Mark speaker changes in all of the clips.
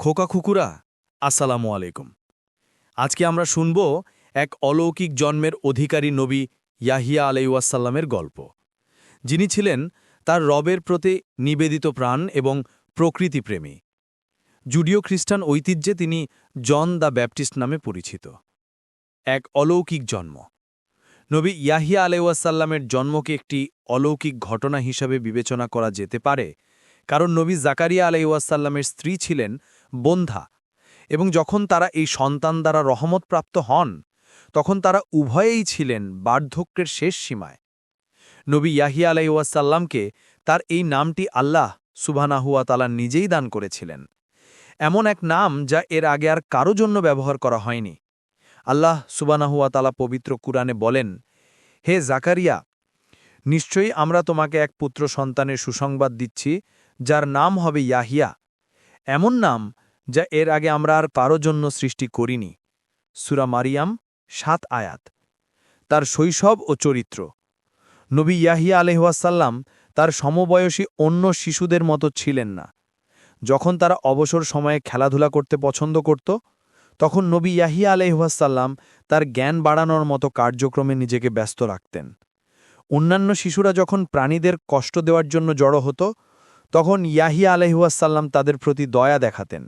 Speaker 1: খোকা খুকুরা, আসসালামু আলাইকুম। আজকে আমরা শুনব এক অলৌকিক জন্মের অধিকারী নবী ইয়াহিয়া আলাইসাল্লামের গল্প। যিনি ছিলেন তার রবের প্রতি নিবেদিত প্রাণ এবং প্রকৃতিপ্রেমী। জুডিও খ্রিস্টান ঐতিহ্যে তিনি জন দ্য ব্যাপটিস্ট নামে পরিচিত। এক অলৌকিক জন্ম। নবী ইয়াহিয়া আলাইসাল্লামের জন্মকে একটি অলৌকিক ঘটনা হিসাবে বিবেচনা করা যেতে পারে, কারণ নবী জাকারিয়া আলাইসাল্লামের স্ত্রী ছিলেন বন্ধা। এবং যখন তারা এই সন্তান দ্বারা রহমতপ্রাপ্ত হন, তখন তারা উভয়েই ছিলেন বার্ধক্যের শেষ সীমায়। নবী ইয়াহিয়া আলাইসাল্লামকে তার এই নামটি আল্লাহ সুবহানাহুয়া তালা নিজেই দান করেছিলেন। এমন এক নাম যা এর আগে আর কারও জন্য ব্যবহার করা হয়নি। আল্লাহ সুবানাহুয়া তালা পবিত্র কুরআনে বলেন, হে জাকারিয়া, নিশ্চয়ই আমরা তোমাকে এক পুত্র সন্তানের সুসংবাদ দিচ্ছি, যার নাম হবে ইয়াহিয়া। এমন নাম যা এর আগে আমরা আর কারও জন্য সৃষ্টি করিনি। সুরা মারিয়াম, সাত আয়াত। তার শৈশব ও চরিত্র। নবী ইয়াহিয়া আলহাসাল্লাম তার সমবয়সী অন্য শিশুদের মতো ছিলেন না। যখন তারা অবসর সময়ে খেলাধুলা করতে পছন্দ করত, তখন নবী ইয়াহিয়া আলহাসাল্লাম তার জ্ঞান বাড়ানোর মতো কার্যক্রমে নিজেকে ব্যস্ত রাখতেন। অন্যান্য শিশুরা যখন প্রাণীদের কষ্ট দেওয়ার জন্য জড়ো হতো তখন ইয়াহিয়া আলহাসাল্লাম তাদের প্রতি দয়া দেখাতেন।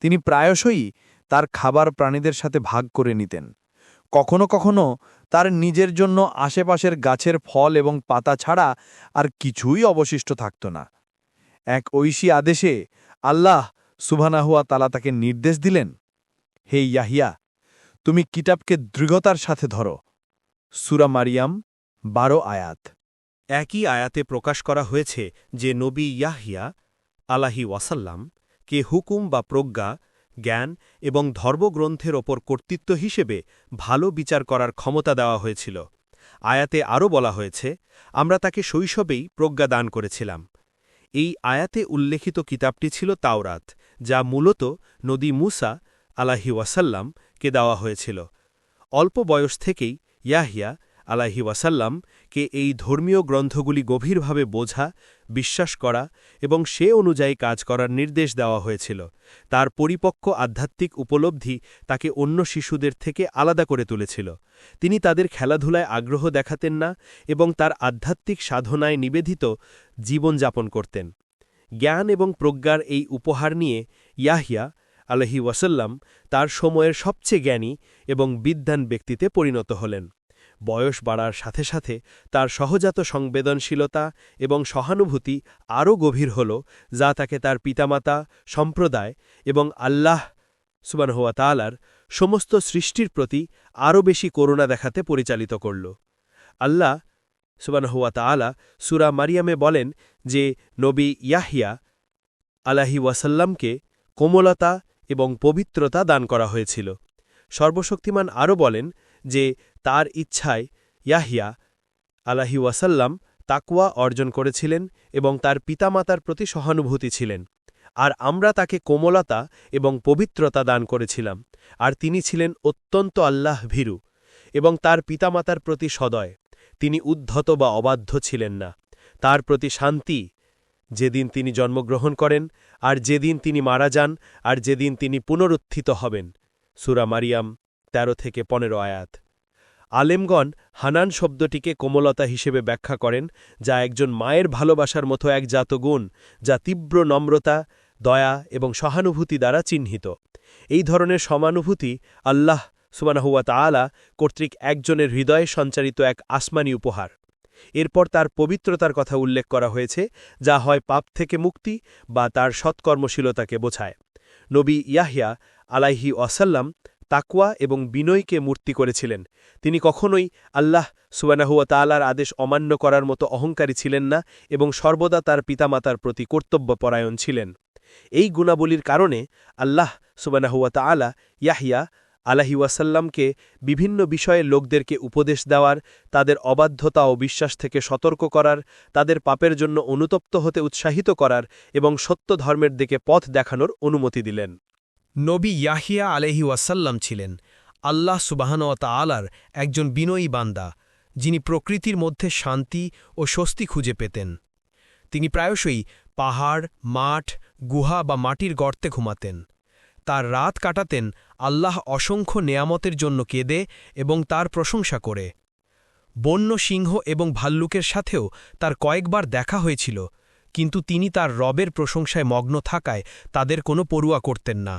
Speaker 1: তিনি প্রায়শই তার খাবার প্রাণীদের সাথে ভাগ করে নিতেন। কখনো কখনো তার নিজের জন্য আশেপাশের গাছের ফল এবং পাতা ছাড়া আর কিছুই অবশিষ্ট থাকত না। এক ঐশী আদেশে আল্লাহ সুভানাহুয়া তালা তাকে নির্দেশ দিলেন, হে ইয়াহিয়া, তুমি কিতাবকে দৃঢ়তার সাথে ধরো। সুরা মারিয়াম, বারো আয়াত।
Speaker 2: একই আয়াতে প্রকাশ করা হয়েছে যে নবী ইয়াহিয়া আলাহি ওয়াসাল্লাম কে হুকুম বা প্রজ্ঞা, জ্ঞান এবং ধর্মগ্রন্থের ওপর কর্তৃত্ব হিসেবে ভালো বিচার করার ক্ষমতা দেওয়া হয়েছিল। আয়াতে আরও বলা হয়েছে, আমরা তাকে শৈশবেই প্রজ্ঞা দান করেছিলাম। এই আয়াতে উল্লেখিত কিতাবটি ছিল তাওরাত, যা মূলত নদী মুসা আলাহি ওয়াসাল্লাম কে দেওয়া হয়েছিল। অল্প বয়স থেকেই ইয়াহিয়া আলাহি ওয়াসাল্লাম কে এই ধর্মীয় গ্রন্থগুলি গভীরভাবে বোঝা, বিশ্বাস করা এবং সে অনুযায়ী কাজ করার নির্দেশ দেওয়া হয়েছিল। তার পরিপক্ক আধ্যাত্মিক উপলব্ধি তাকে অন্য শিশুদের থেকে আলাদা করে তুলেছিল। তিনি তাদের খেলাধুলায় আগ্রহ দেখাতেন না এবং তার আধ্যাত্মিক সাধনায় নিবেদিত জীবনযাপন করতেন। জ্ঞান এবং প্রজ্ঞার এই উপহার নিয়ে ইয়াহিয়া আলহি ওয়াসাল্লাম তার সময়ের সবচেয়ে জ্ঞানী এবং বিদ্যান ব্যক্তিতে পরিণত হলেন। বয়স বাড়ার সাথে সাথে তার সহজাত সংবেদনশীলতা এবং সহানুভূতি আরও গভীর হল, যা তাকে তার পিতামাতা, সম্প্রদায় এবং আল্লাহ সুবানহুয়া তালার সমস্ত সৃষ্টির প্রতি আরও বেশি করুণা দেখাতে পরিচালিত করল। আল্লাহ সুবানহুয়া তালা সুরা মারিয়ামে বলেন যে, নবী ইয়াহিয়া আলাহি ওয়াসাল্লামকে কোমলতা এবং পবিত্রতা দান করা হয়েছিল। সর্বশক্তিমান আরও বলেন যে তার ইচ্ছায় ইয়াহিয়া আলাহি ওয়াসাল্লাম তাকুয়া অর্জন করেছিলেন এবং তার পিতামাতার প্রতি সহানুভূতি ছিলেন। আর আমরা তাকে কোমলতা এবং পবিত্রতা দান করেছিলাম। আর তিনি ছিলেন অত্যন্ত আল্লাহ ভীরু এবং তার পিতামাতার প্রতি সদয়। তিনি উদ্ধত বা অবাধ্য ছিলেন না। তার প্রতি শান্তি যেদিন তিনি জন্মগ্রহণ করেন, আর যেদিন তিনি মারা যান, আর যেদিন তিনি পুনরুত্থিত হবেন। সুরা মারিয়াম ১৩ থেকে পনেরো আয়াত। আলেমগণ হানান শব্দটিকে কোমলতা হিসেবে ব্যাখ্যা করেন, যা একজন মায়ের ভালোবাসার মতো এক জাত গুণ যা তীব্র নম্রতা, দয়া এবং সহানুভূতি দ্বারা চিহ্নিত। এই ধরনের সমানুভূতি আল্লাহ সুবানাহুয়া তালা কর্তৃক একজনের হৃদয়ে সঞ্চারিত এক আসমানি উপহার। এরপর তার পবিত্রতার কথা উল্লেখ করা হয়েছে, যা হয় পাপ থেকে মুক্তি বা তার সৎকর্মশীলতাকে বোঝায়। নবী ইয়াহিয়া আলাইহি ওয়াসাল্লাম তাকুয়া এবং বিনয়কে মূর্তি করেছিলেন। তিনি কখনোই আল্লাহ সুবানাহুয়া তালার আদেশ অমান্য করার মতো অহংকারী ছিলেন না এবং সর্বদা তার পিতামাতার প্রতি কর্তব্যপরায়ণ ছিলেন। এই গুণাবলীর কারণে আল্লাহ সুবানাহুয়া তালা ইয়াহিয়া আলাহি ওয়াসাল্লামকে বিভিন্ন বিষয়ে লোকদেরকে উপদেশ দেওয়ার, তাদের অবাধ্যতা ও বিশ্বাস থেকে সতর্ক করার, তাদের পাপের জন্য অনুতপ্ত হতে উৎসাহিত করার এবং সত্য ধর্মের দিকে পথ দেখানোর অনুমতি দিলেন।
Speaker 3: নবী ইয়াহিয়া আলহি ওয়াসাল্লাম ছিলেন আল্লাহ সুবাহানওয়াতা আলার একজন বিনয়ী বান্দা, যিনি প্রকৃতির মধ্যে শান্তি ও স্বস্তি খুঁজে পেতেন। তিনি প্রায়শই পাহাড়, মাঠ, গুহা বা মাটির গর্তে ঘুমাতেন।
Speaker 2: তার রাত কাটাতেন আল্লাহ অসংখ্য নেয়ামতের জন্য কেঁদে এবং তার প্রশংসা করে। বন্য সিংহ এবং ভাল্লুকের সাথেও তার কয়েকবার দেখা হয়েছিল, কিন্তু তিনি তার রবের প্রশংসায় মগ্ন থাকায় তাদের কোনো পড়ুয়া করতেন না।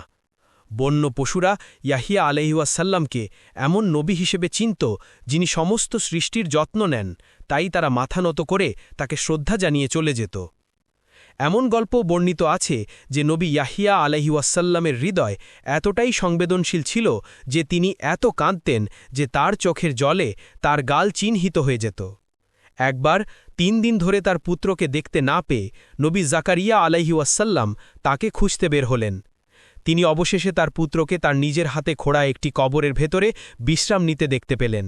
Speaker 2: বন্য পশুরা ইয়াহিয়া আলহিউসাল্লামকে এমন নবী হিসেবে চিনত, যিনি সমস্ত সৃষ্টির যত্ন নেন, তাই তারা মাথা নত করে তাকে শ্রদ্ধা জানিয়ে চলে যেত। এমন গল্প বর্ণিত আছে যে নবী ইয়াহিয়া আলহিউসাল্লামের হৃদয় এতটাই সংবেদনশীল ছিল যে তিনি এত কাঁদতেন যে তার চোখের জলে তার গাল চিহ্নিত হয়ে যেত। একবার তিন দিন ধরে তার পুত্রকে দেখতে না পেয়ে নবী জাকারিয়া আলাইহুয়াসাল্লাম তাকে খুঁজতে বের হলেন। তিনি অবশেষে তার পুত্রকে তার নিজের হাতে খোড়া একটি কবরের ভেতরে বিশ্রাম নিতে দেখতে পেলেন।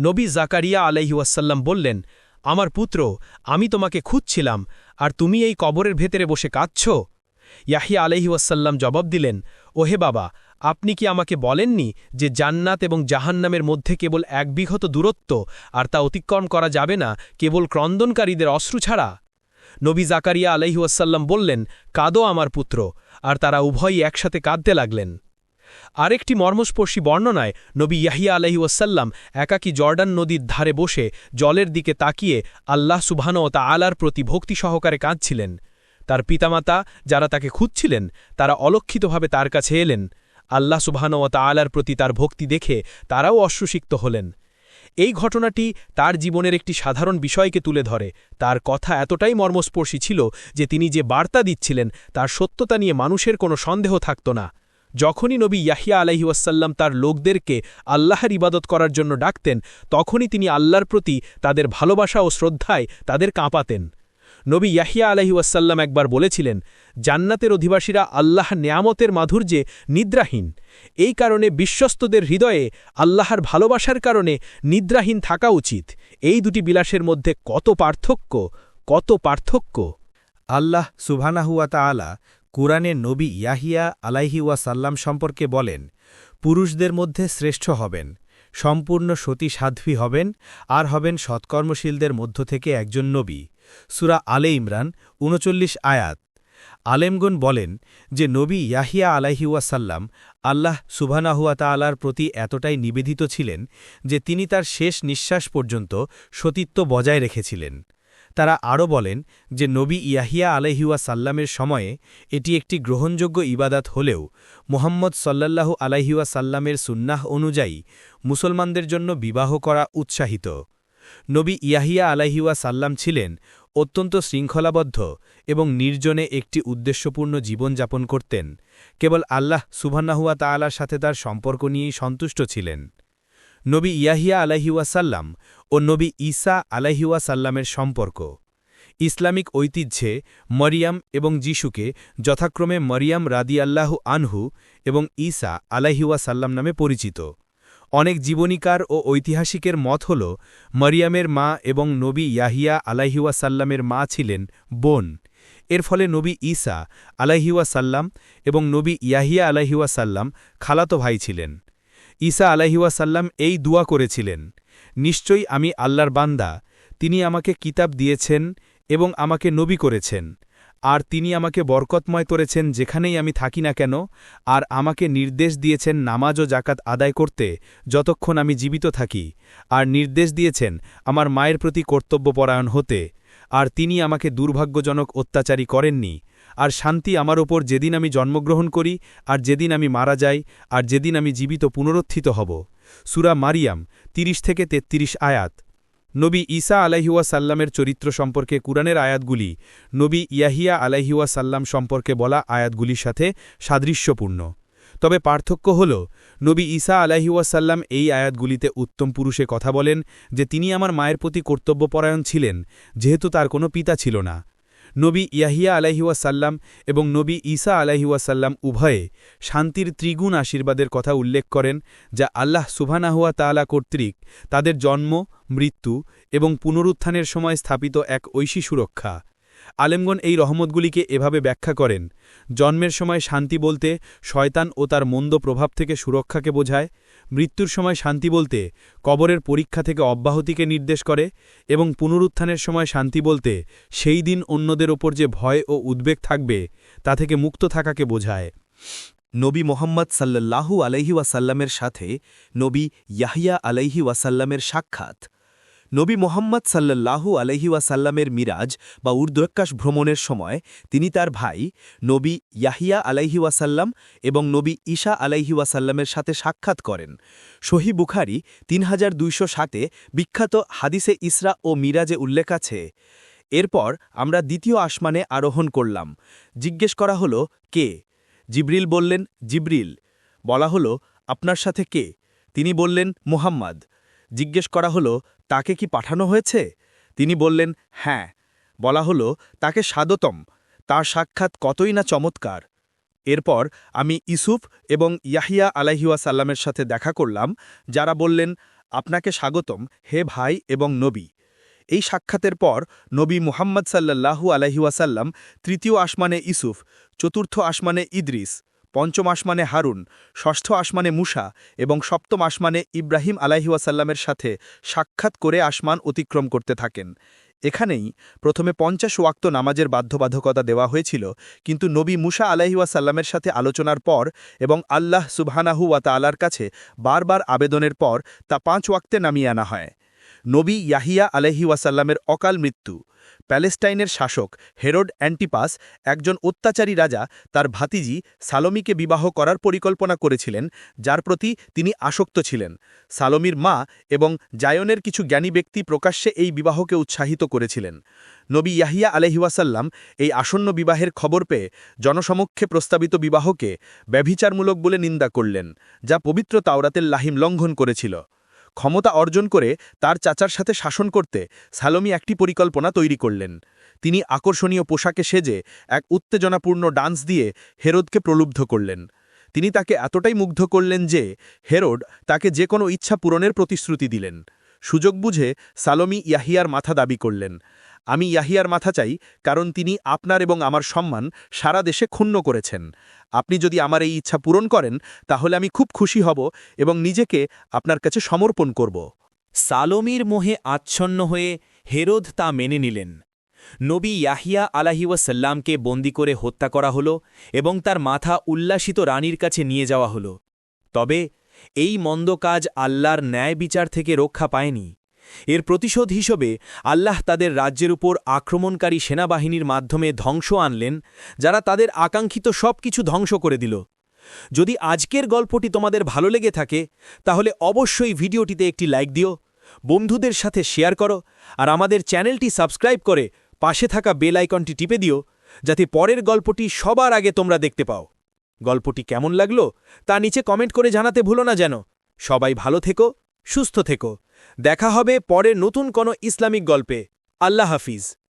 Speaker 2: নবী জাকারিয়া আলাইহুয়াসাল্লাম বললেন, আমার পুত্র, আমি তোমাকে খুঁজছিলাম, আর তুমি এই কবরের ভেতরে বসে কাঁদছ? ইয়াহিয়া আলহিউসাল্লাম জবাব দিলেন, ওহে বাবা, আপনি কি আমাকে বলেননি যে জান্নাত এবং জাহান্নামের মধ্যে কেবল এক বিঘত দূরত্ব, আর তা অতিক্রম করা যাবে না, কেবল ক্রন্দনকারীদের অশ্রু ছাড়া? নবী জাকারিয়া আলহিউসাল্লাম বললেন, কাদো আমার পুত্র আর তারা উভয়ই একসাথে কাঁদতে লাগলেন। আরেকটি মর্মস্পর্শী বর্ণনায় নবী ইয়াহিয়া আলহি ওয়াসাল্লাম একাকী জর্ডান নদীর ধারে বসে জলের দিকে তাকিয়ে আল্লাহ সুবহান ও তা আলার প্রতি ভক্তি সহকারে কাঁদছিলেন। তার পিতামাতা যারা তাকে খুঁজছিলেন, তারা অলক্ষিতভাবে তার কাছে এলেন। আল্লাহ সুবহান ও তা আলার প্রতি তার ভক্তি দেখে তারাও অশ্রুসিক্ত হলেন। এই ঘটনাটি তার জীবনের একটি সাধারণ বিষয়কে তুলে ধরে। তার কথা এতটাই মর্মস্পর্শী ছিল যে তিনি যে বার্তা দিচ্ছিলেন, তার সত্যতা নিয়ে মানুষের কোনো সন্দেহ থাকত না। যখনই নবী ইয়াহিয়া আলাইহাসাল্লাম তার লোকদেরকে আল্লাহর ইবাদত করার জন্য ডাকতেন, তখনই তিনি আল্লাহর প্রতি তাদের ভালোবাসা ও শ্রদ্ধায় তাদের কাঁপাতেন। নবী ইয়াহিয়া আলাইহাসাল্লাম একবার বলেছিলেন, জান্নাতের অধিবাসীরা আল্লাহ নেয়ামতের মাধুর্যে নিদ্রাহীন। এই কারণে বিশ্বস্তদের হৃদয়ে আল্লাহর ভালোবাসার কারণে নিদ্রাহীন থাকা উচিত। এই দুটি বিলাসের মধ্যে কত পার্থক্য কত পার্থক্য?
Speaker 1: আল্লাহ সুবহানাহুয়া তাআলা কুরআনে নবী ইয়াহিয়া আলাইহি ওয়াসাল্লাম সম্পর্কে বলেন, পুরুষদের মধ্যে শ্রেষ্ঠ হবেন। সম্পূর্ণ সতী সাধ্বী হবেন, আর হবেন সৎকর্মশীলদের মধ্য থেকে একজন নবী। সুরা আলে ইমরান, উনচল্লিশ আয়াত। আলেমগণ বলেন যে নবী ইয়াহিয়া আলাহিউসাল্লাম আল্লাহ সুবহানাহুয়া তালার প্রতি এতটাই নিবেদিত ছিলেন যে তিনি তার শেষ নিঃশ্বাস পর্যন্ত সতীত্ব বজায় রেখেছিলেন। তারা আরও বলেন যে নবী ইয়াহিয়া আলহিউয়া সাল্লামের সময়ে এটি একটি গ্রহণযোগ্য ইবাদাত হলেও মোহাম্মদ সাল্লাল্লাহু আলাইহিউয়া সাল্লামের সুন্নাহ অনুযায়ী মুসলমানদের জন্য বিবাহ করা উৎসাহিত। নবী ইয়াহিয়া আলাইহিউয়া সাল্লাম ছিলেন অত্যন্ত শৃঙ্খলাবদ্ধ এবং নির্জনে একটি উদ্দেশ্যপূর্ণ জীবনযাপন করতেন। কেবল আল্লাহ সুবহানাহুয়া তাআলার সাথে তার সম্পর্ক নিয়েই সন্তুষ্ট ছিলেন। নবী ইয়াহিয়া আলাইহিওয়াসাল্লাম ও নবী ঈসা আলাইহিওয়াসাল্লামের সম্পর্ক। ইসলামিক ঐতিহ্যে মরিয়াম এবং যিশুকে যথাক্রমে মরিয়াম রাদিয়াল্লাহু আনহু এবং ঈসা আলাইহিওয়াসাল্লাম নামে পরিচিত। অনেক জীবনীকার ও ঐতিহাসিকের মত হল, মরিয়ামের মা এবং নবী ইয়াহিয়া আলাইহিওয়াসাল্লামের মা ছিলেন বোন। এর ফলে নবী ঈসা আলাইহিওয়াসাল্লাম এবং নবী ইয়াহিয়া আলাইহিওয়াসাল্লাম খালাতো ভাই ছিলেন। ঈসা আলাহিওয়াসাল্লাম এই দুয়া করেছিলেন, নিশ্চয়ই আমি আল্লাহর বান্দা, তিনি আমাকে কিতাব দিয়েছেন এবং আমাকে নবী করেছেন, আর তিনি আমাকে বরকতময় করেছেন যেখানেই আমি থাকি না কেন, আর আমাকে নির্দেশ দিয়েছেন নামাজ ও জাকাত আদায় করতে যতক্ষণ আমি জীবিত থাকি, আর নির্দেশ দিয়েছেন আমার মায়ের প্রতি কর্তব্যপরায়ণ হতে, আর তিনি আমাকে দুর্ভাগ্যজনক অত্যাচারী করেননি আর শান্তি আমার ওপর যেদিন আমি জন্মগ্রহণ করি, আর যেদিন আমি মারা যাই, আর যেদিন আমি জীবিত পুনরুত্থিত হব। সুরা মারিয়াম ৩০ থেকে ৩৩ আয়াত। নবী ঈসা আলাইহুয়া সাল্লামের চরিত্র সম্পর্কে কুরআনের আয়াতগুলি, নবী ইয়াহিয়া আলাইহুয়া সাল্লাম সম্পর্কে বলা আয়াতগুলির সাথে সাদৃশ্যপূর্ণ। তবে পার্থক্য হল, নবী ঈসা আলাহিউসাল্লাম এই আয়াতগুলিতে উত্তম পুরুষে কথা বলেন যে তিনি আমার মায়ের প্রতি কর্তব্যপরায়ণ ছিলেন, যেহেতু তার কোনো পিতা ছিল না। নবী ইয়াহিয়া আলাহিউসাল্লাম এবং নবী ঈসা আলাহিউসাল্লাম উভয়ে শান্তির ত্রিগুণ আশীর্বাদের কথা উল্লেখ করেন, যা আল্লাহ সুভানাহুয়া তালা কর্তৃক তাদের জন্ম, মৃত্যু এবং পুনরুত্থানের সময় স্থাপিত এক ঐশী সুরক্ষা। আলেমগন এই রহমতগুলিকে এভাবে ব্যাখ্যা করেন, জন্মের সময় শান্তি বলতে শয়তান ও তার মন্দ প্রভাব থেকে সুরক্ষাকে বোঝায় মৃত্যুর সময় শান্তি বলতে কবরের পরীক্ষা থেকে অব্যাহতিকে নির্দেশ করে এবং পুনরুত্থানের সময় শান্তি বলতে সেই দিন অন্যদের ওপর যে ভয় ও উদ্বেগ থাকবে, তা থেকে মুক্ত থাকাকে বোঝায়। নবী মোহাম্মদ সাল্লাহু আলহি ওয়াসাল্লামের সাথে নবী ইয়াহিয়া আলহি ওয়াসাল্লামের সাক্ষাৎ। নবী মোহাম্মদ সাল্লাল্লাহু আলাইহি ওয়াসাল্লামের মিরাজ বা ঊর্ধ্বাকাশ ভ্রমণের সময় তিনি তার ভাই, নবী ইয়াহিয়া আলাইহি ওয়াসাল্লাম এবং নবী ঈশা আলাইহি ওয়াসাল্লামের সাথে সাক্ষাৎ করেন। সহি বুখারি তিন হাজার দুইশো সাতে বিখ্যাত হাদিসে ইসরা ও মিরাজে উল্লেখ আছে, এরপর আমরা দ্বিতীয় আসমানে আরোহণ করলাম। জিজ্ঞেস করা হলো, কে? জিব্রিল বললেন, জিব্রিল। বলা হলো, আপনার সাথে কে? তিনি বললেন, মুহাম্মদ। জিজ্ঞেস করা হলো তাকে কি পাঠানো হয়েছে? তিনি বললেন হ্যাঁ। বলা হলো, তাকে স্বাগতম তার সাক্ষাৎ কতই না চমৎকার। এরপর আমি ইসুফ এবং ইয়াহিয়া আলাহিওয়া সাল্লামের সাথে দেখা করলাম, যারা বললেন, আপনাকে স্বাগতম, হে ভাই এবং নবী। এই সাক্ষাতের পর নবী মুহাম্মদ সাল্লাল্লাহু আলহিউসাল্লাম তৃতীয় আসমানে ইসুফ চতুর্থ আসমানে ইদ্রিস পঞ্চম আসমানে হারুন, ষষ্ঠ আসমানে মুসা এবং সপ্তম আসমানে ইব্রাহিম আলাহিউসাল্লামের সাথে সাক্ষাৎ করে আসমান অতিক্রম করতে থাকেন। এখানেই প্রথমে পঞ্চাশ ওয়াক্ত নামাজের বাধ্যবাধকতা দেওয়া হয়েছিল, কিন্তু নবী মুসা আলাহিউসাল্লামের সাথে আলোচনার পর এবং আল্লাহ সুবহানাহু ওয়া তাআলার কাছে বারবার আবেদনের পর তা পাঁচ ওয়াক্তে নামিয়ে আনা হয়। নবী ইয়াহিয়া আলহি ওয়াসাল্লামের অকাল মৃত্যু। প্যালেস্টাইনের শাসক হেরোড অ্যান্টিপাস, একজন অত্যাচারী রাজা, তার ভাতিজি সালোমিকে বিবাহ করার পরিকল্পনা করেছিলেন, যার প্রতি তিনি আসক্ত ছিলেন। সালোমির মা এবং জায়নের কিছু জ্ঞানী ব্যক্তি প্রকাশ্যে এই বিবাহকে উৎসাহিত করেছিলেন। নবী ইয়াহিয়া আলহিওয়াসাল্লাম এই আসন্ন বিবাহের খবর পেয়ে জনসমক্ষে প্রস্তাবিত বিবাহকে ব্যভিচারমূলক বলে নিন্দা করলেন, যা পবিত্র তাওরাতের লাহিম লঙ্ঘন করেছিল। ক্ষমতা অর্জন করে তার চাচার সাথে শাসন করতে সালোমি একটি পরিকল্পনা তৈরি করলেন। তিনি আকর্ষণীয় পোশাকে সেজে এক উত্তেজনাপূর্ণ ডান্স দিয়ে হেরোদকে প্রলুব্ধ করলেন। তিনি তাকে এতটাই মুগ্ধ করলেন যে হেরোড তাকে যে কোনো ইচ্ছা পূরণের প্রতিশ্রুতি দিলেন। সুযোগ বুঝে সালোমি ইয়াহিয়ার মাথা দাবি করলেন। আমি ইয়াহিয়ার মাথা চাই, কারণ তিনি আপনার এবং আমার সম্মান সারা দেশে ক্ষুণ্ণ করেছেন। আপনি যদি আমার এই ইচ্ছা পূরণ করেন, তাহলে আমি খুব খুশি হব এবং নিজেকে আপনার কাছে সমর্পণ করব।
Speaker 4: সালোমির মোহে আচ্ছন্ন হয়ে হেরোদ তা মেনে নিলেন। নবী ইয়াহিয়া আলাহিওয়াসাল্লামকে বন্দি করে হত্যা করা হল এবং তার মাথা উল্লাসিত রানীর কাছে নিয়ে যাওয়া হল। তবে এই মন্দ কাজ আল্লাহর ন্যায় বিচার থেকে রক্ষা পায়নি। এর প্রতিশোধ হিসেবে আল্লাহ তাদের রাজ্যের উপর আক্রমণকারী সেনাবাহিনীর মাধ্যমে ধ্বংস আনলেন, যারা তাদের আকাঙ্ক্ষিত সব কিছু ধ্বংস করে দিল। যদি আজকের গল্পটি তোমাদের ভালো লেগে থাকে, তাহলে অবশ্যই ভিডিওটিতে একটি লাইক দিও, বন্ধুদের সাথে শেয়ার করো, আর আমাদের চ্যানেলটি সাবস্ক্রাইব করে পাশে থাকা বেল আইকনটি টিপে দিও, যাতে পরের গল্পটি সবার আগে তোমরা দেখতে পাও। গল্পটি কেমন লাগল তা নিচে কমেন্ট করে জানাতে ভুলো না যেন। সবাই ভালো থেকো। সুস্থ থেকো। দেখা হবে পরে নতুন কোনো ইসলামিক গল্পে। আল্লাহ হাফিজ।